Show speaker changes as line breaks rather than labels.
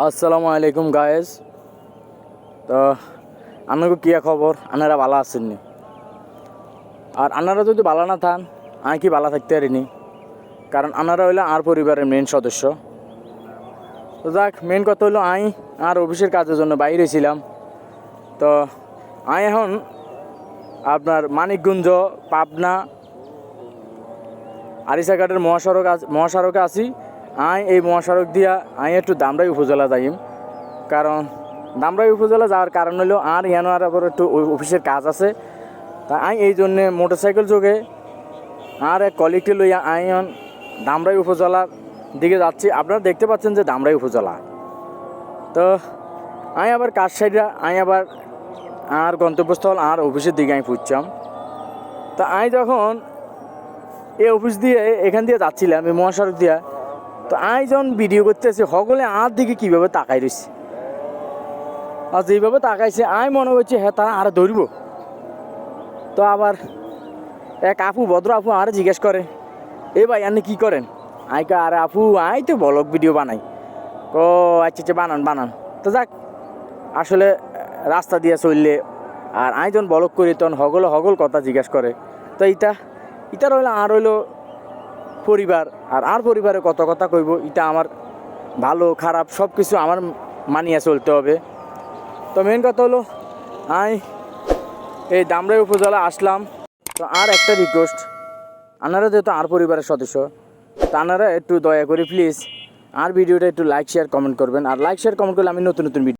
আসসালামু আলাইকুম গায়েস তো আপনাকে কিয়া খবর? আনারা ভালো আছেননি আর আনারা যদি ভালো না থান, আমি কি ভালো থাকতে পারিনি কারণ আনারা হইল আর পরিবারের মেন সদস্য। তো যাক মেন কথা হলো আই আর অফিসের কাজের জন্য বাইরে ছিলাম। তো, আমি এখন আপনার মানিকগঞ্জ, পাবনা, আরিসাঘাটের মহাসড়ক মহাসড়কে আছি। আই এই মহাসড়ক দিয়া আই একটু দামরাই উপজেলা যাইম। কারণ দামরাই উপজেলা যাওয়ার কারণ হলো আর ইয়ানো আর আবার একটু অফিসের কাজ আছে। তা আই এই জন্যে মোটরসাইকেল যোগে আর এক কলিগটি লইয়া আই দামরাই উপজেলার দিকে যাচ্ছি। আপনারা দেখতে পাচ্ছেন যে দামরাই উপজেলা। তো আমি আবার কাজ সাইডে আমি আবার আর গন্তব্যস্থল আর অফিসের দিকে আমি ফুটছাম তা আমি যখন এই অফিস দিয়ে এখান দিয়ে যাচ্ছিলাম, এই মহাসড়ক দিয়া তো আমি যখন ভিডিও করতেছি সকলে আর দিকে কীভাবে তাকাই রয়েছে? আর যেভাবে তাকাইছে, আমি মনে করছি হ্যাঁ তারা আর ধরব। তো আবার এক আপু, ভদ্র আপু আর জিজ্ঞেস করে, এ ভাই, আপনি কী করেন? আই কা আরে আপু আই তো ব্লগ ভিডিও বানাই। ও আচ্ছা আচ্ছা বানান বানান। তো যাক, আসলে, রাস্তা দিয়ে চললে, আর আমি যখন ব্লগ করি, তখন হগল হগল কথা জিজ্ঞেস করে। তো ইটা ইটা রইল, আর হইল পরিবার আর আর পরিবারে কত কথা কইব, এটা আমার ভালো, খারাপ সব কিছু আমার মানিয়ে চলতে হবে। তো মেন কথা হলো আমি এই দামরাই উপজেলা আসলাম। তো আর একটা রিকোয়েস্ট আনারা যেহেতু আর পরিবারের সদস্য, তা আনারা একটু দয়া করে প্লিজ আর ভিডিওটা একটু লাইক শেয়ার কমেন্ট করবেন। আর লাইক শেয়ার কমেন্ট করলে আমি নতুন নতুন ভিডিও